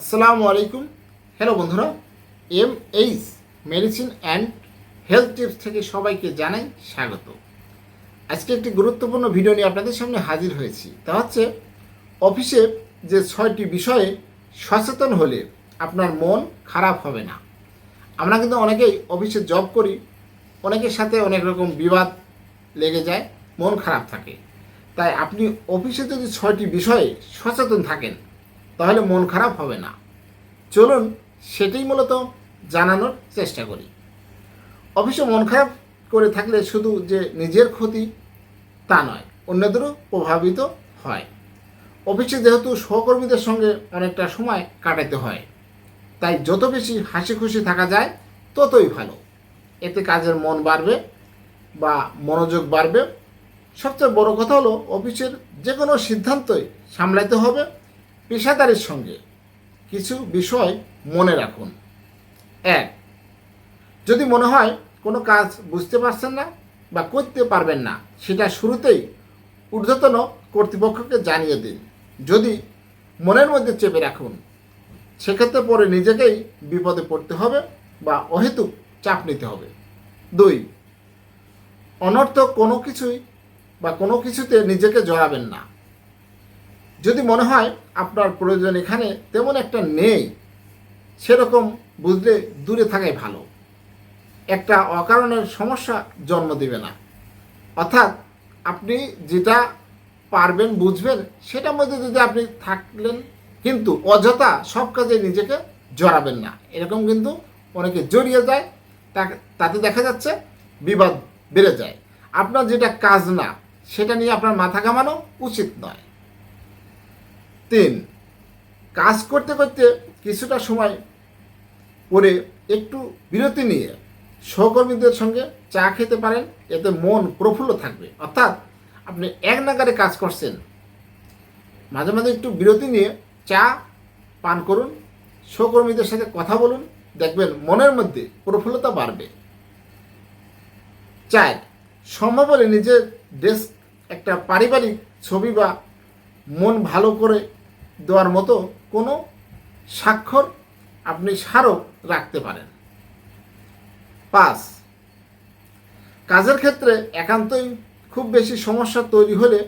আসসালামু আলাইকুম। হ্যালো বন্ধুরা M H medicine and health tips থেকে সবাইকে জানাই স্বাগত। আজকে একটি গুরুত্বপূর্ণ ভিডিও নিয়ে আপনাদের সামনে হাজির হয়েছি। তা হচ্ছে, অফিসে যে ছয়টি বিষয়ে সচেতন হলে আপনার মন খারাপ হবে না। আমরা কিন্তু অনেকেই অফিসে জব করি, অনেকের সাথে অনেক রকম বিবাদ লেগে যায়, মন খারাপ থাকে। তাই আপনি অফিসে যদি ছয়টি বিষয়ে সচেতন থাকেন তাহলে মন খারাপ হবে না। চলুন সেটাই মূলত জানানোর চেষ্টা করি। অফিসে মন খারাপ করে থাকলে শুধু যে নিজের ক্ষতি তা নয়, অন্যদেরও প্রভাবিত হয়। অফিসে যেহেতু সহকর্মীদের সঙ্গে অনেকটা সময় কাটাতে হয়, তাই যত বেশি হাসি খুশি থাকা যায়, ততই ভালো। এতে কাজের মন বাড়বে বা মনোযোগ বাড়বে। সবচেয়ে বড় কথা হলো, অফিসের যে কোনো সিদ্ধান্তই সামলাতে হবে পেশাদারের সঙ্গে কিছু বিষয় মনে রাখুন। এক, যদি মনে হয় কোনো কাজ বুঝতে পারছেন না বা করতে পারবেন না, সেটা শুরুতেই ঊর্ধ্বতন কর্তৃপক্ষকে জানিয়ে দিন। যদি মনের মধ্যে চেপে রাখুন, সেক্ষেত্রে পরে নিজেকেই বিপদে পড়তে হবে বা অহেতুক চাপ নিতে হবে। দুই, অনর্থক কোনো কিছুই বা কোনো কিছুতে নিজেকে জড়াবেন না। যদি মনে হয় আপনার প্রয়োজন এখানে তেমন একটা নেই, সেরকম বুঝলে দূরে থাকাই ভালো। একটা অকারণের সমস্যা জন্ম দেবে না। অর্থাৎ আপনি যেটা পারবেন বুঝবেন, সেটার মধ্যে যদি আপনি থাকলেন, কিন্তু অযথা সব কাজে নিজেকে জড়াবেন না। এরকম কিন্তু অনেকে জড়িয়ে যায় তাতে দেখা যাচ্ছে বিবাদ বেড়ে যায়। আপনার যেটা কাজ না, সেটা নিয়ে আপনার মাথা ঘামানো উচিত নয়। তিন, কাজ করতে করতে কিছুটা সময় পরে একটু বিরতি নিয়ে সহকর্মীদের সঙ্গে চা খেতে পারেন, এতে মন প্রফুল্ল থাকবে। অর্থাৎ আপনি এক নাগারে কাজ করছেন। মাঝে মাঝে একটু বিরতি নিয়ে চা পান করুন, সহকর্মীদের সাথে কথা বলুন, দেখবেন মনের মধ্যে প্রফুল্লতা বাড়বে। চার, সম্ভব হলে নিজের ডেস্ক একটা পারিবারিক ছবি বা মন ভালো করে দেওয়ার মতো কোনো স্বাক্ষর আপনি স্মারক রাখতে পারেন। পাঁচ, কাজের ক্ষেত্রে একান্তই খুব বেশি সমস্যা তৈরি হলে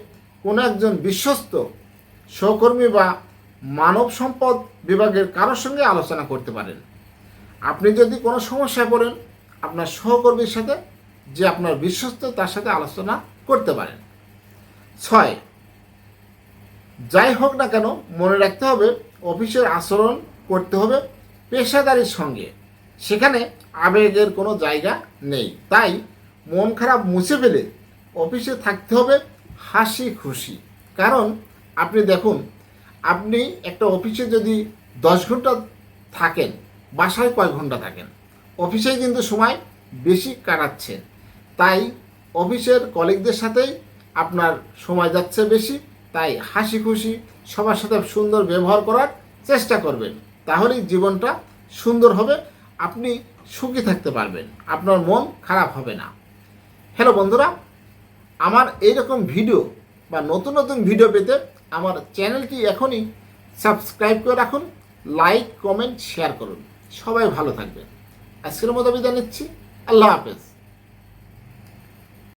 কোনো একজন বিশ্বস্ত সহকর্মী বা মানব সম্পদ বিভাগের কারোর সঙ্গে আলোচনা করতে পারেন। আপনি যদি কোনো সমস্যায় পড়েন, আপনার সহকর্মীর সাথে যে আপনার বিশ্বস্ত তার সাথে আলোচনা করতে পারেন। ছয় যাই হোক না কেন, মনে রাখতে হবে, অফিসের আচরণ করতে হবে পেশাদারির সঙ্গে। সেখানে আবেগের কোনো জায়গা নেই। তাই মন খারাপ মুছে ফেলে অফিসে থাকতে হবে হাসি খুশি। কারণ আপনি দেখুন, আপনি একটা অফিসে যদি দশ ঘণ্টা থাকেন, বাসায় কয় ঘণ্টা থাকেন, অফিসেই কিন্তু সময় বেশি কাটাচ্ছেন। তাই অফিসের কলিগদের সাথেই আপনার সময় যাচ্ছে বেশি তাই হাসি খুশি সবার সাথে সুন্দর ব্যবহার করার চেষ্টা করবেন। তাহলেই জীবনটা সুন্দর হবে, আপনি সুখী থাকতে পারবেন, আপনার মন খারাপ হবে না। হ্যালো বন্ধুরা, আমার এইরকম ভিডিও বা নতুন নতুন ভিডিও পেতে আমার চ্যানেলটি এখনই সাবস্ক্রাইব করে রাখুন, লাইক, কমেন্ট, শেয়ার করুন। সবাই ভালো থাকবেন। আজকের মতো বিদায় নিচ্ছি। আল্লাহ হাফেজ।